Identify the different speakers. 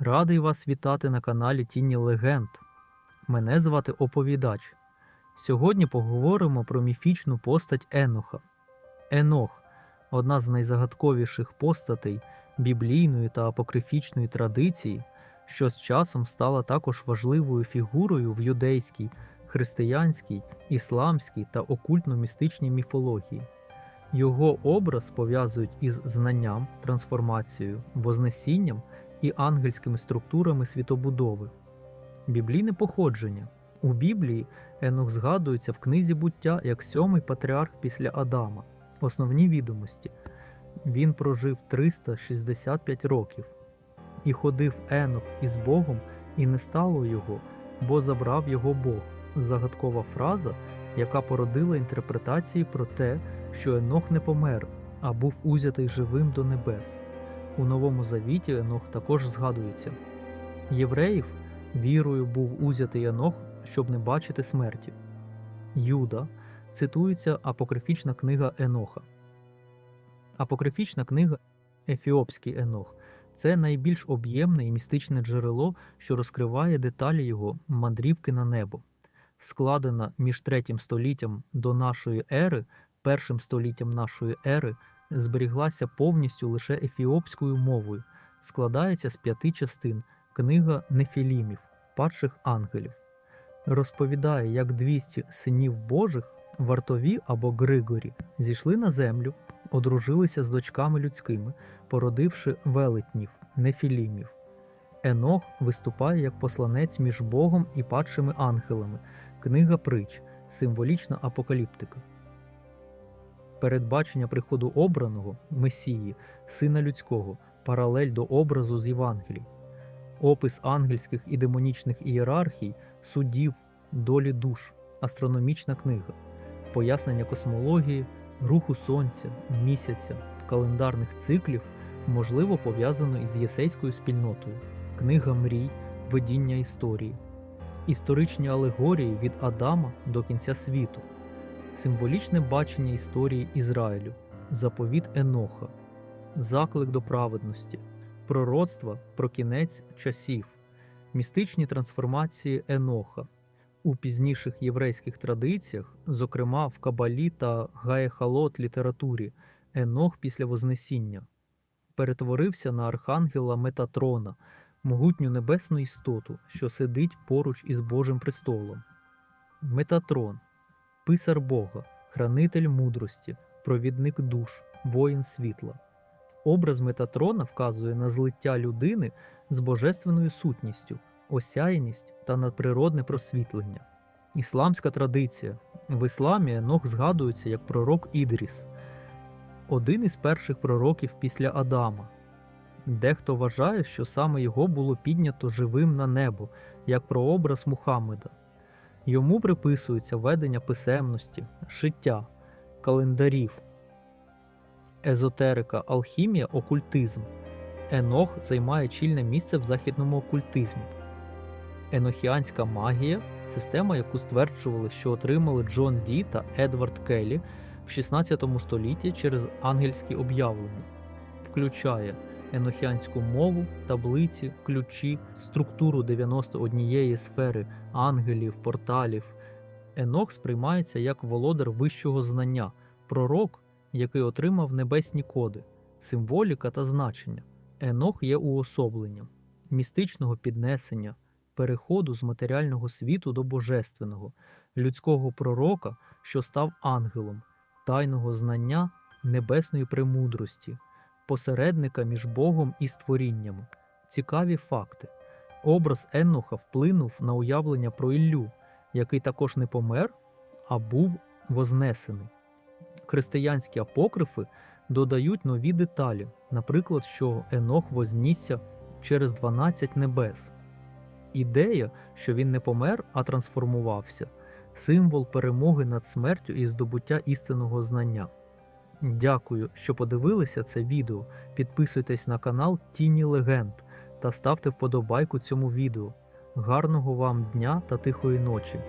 Speaker 1: Радий вас вітати на каналі Тіні Легенд. Мене звати Оповідач. Сьогодні поговоримо про міфічну постать Еноха. Енох одна з найзагадковіших постатей біблійної та апокрифічної традиції, що з часом стала також важливою фігурою в юдейській, християнській, ісламській та окультно-містичній міфології. Його образ пов'язують із знанням, трансформацією, вознесінням і ангельськими структурами світобудови. Біблійне походження. У Біблії Енох згадується в книзі буття як сьомий патріарх після Адама. Основні відомості. Він прожив 365 років. І ходив Енох із Богом, і не стало його, бо забрав його Бог. Загадкова фраза, яка породила інтерпретації про те, що Енох не помер, а був узятий живим до небес. У Новому Завіті Енох також згадується. Євреїв вірою був узятий Енох, щоб не бачити смерті. Юда цитується апокрифічна книга Еноха. Апокрифічна книга Ефіопський Енох це найбільш об'ємне і містичне джерело, що розкриває деталі його мандрівки на небо. Складена між третім століттям до нашої ери, першим століттям нашої ери, зберіглася повністю лише ефіопською мовою, складається з п'яти частин книга Нефілімів, падших ангелів. Розповідає, як 200 синів Божих, вартові або Григорі, зійшли на землю, одружилися з дочками людськими, породивши велетнів, нефілімів. Енох виступає як посланець між Богом і падшими ангелами, книга притч, символічна апокаліптика. Передбачення приходу обраного Месії, Сина Людського, паралель до образу з Євангелій, опис ангельських і демонічних ієрархій, судів, долі душ, астрономічна книга, пояснення космології, руху сонця, місяця, календарних циклів, можливо пов'язано із єсейською спільнотою, книга мрій, видіння історії, історичні алегорії від Адама до кінця світу, символічне бачення історії Ізраїлю, заповіт Еноха, заклик до праведності, пророцтва про кінець часів, містичні трансформації Еноха. У пізніших єврейських традиціях, зокрема в Кабалі та Гаєхалот літературі, Енох після Вознесіння перетворився на архангела Метатрона, могутню небесну істоту, що сидить поруч із Божим престолом. Метатрон писар Бога, хранитель мудрості, провідник душ, воїн світла. Образ Метатрона вказує на злиття людини з божественною сутністю, осяяність та надприродне просвітлення. Ісламська традиція. В ісламі Енох згадується як пророк Ідріс, один із перших пророків після Адама. Дехто вважає, що саме його було піднято живим на небо, як прообраз Мухаммеда. Йому приписується ведення писемності, шиття, календарів, езотерика, алхімія, окультизм. Енох займає чільне місце в західному окультизмі. Енохіанська магія система, яку стверджували, що отримали Джон Ді та Едвард Келлі в 16 столітті через ангельські об'явлення, включає енохіанську мову, таблиці, ключі, структуру 91 сфери ангелів, порталів. Енох сприймається як володар вищого знання, пророк, який отримав небесні коди, символіка та значення. Енох є уособленням містичного піднесення, переходу з матеріального світу до божественного, людського пророка, що став ангелом, тайного знання небесної премудрості, посередника між Богом і створіннями. Цікаві факти. Образ Енноха вплинув на уявлення про Іллю, який також не помер, а був вознесений. Християнські апокрифи додають нові деталі, наприклад, що Енох вознісся через 12 небес. Ідея, що він не помер, а трансформувався, символ перемоги над смертю і здобуття істинного знання. Дякую, що подивилися це відео. Підписуйтесь на канал Тіні Легенд та ставте вподобайку цьому відео. Гарного вам дня та тихої ночі!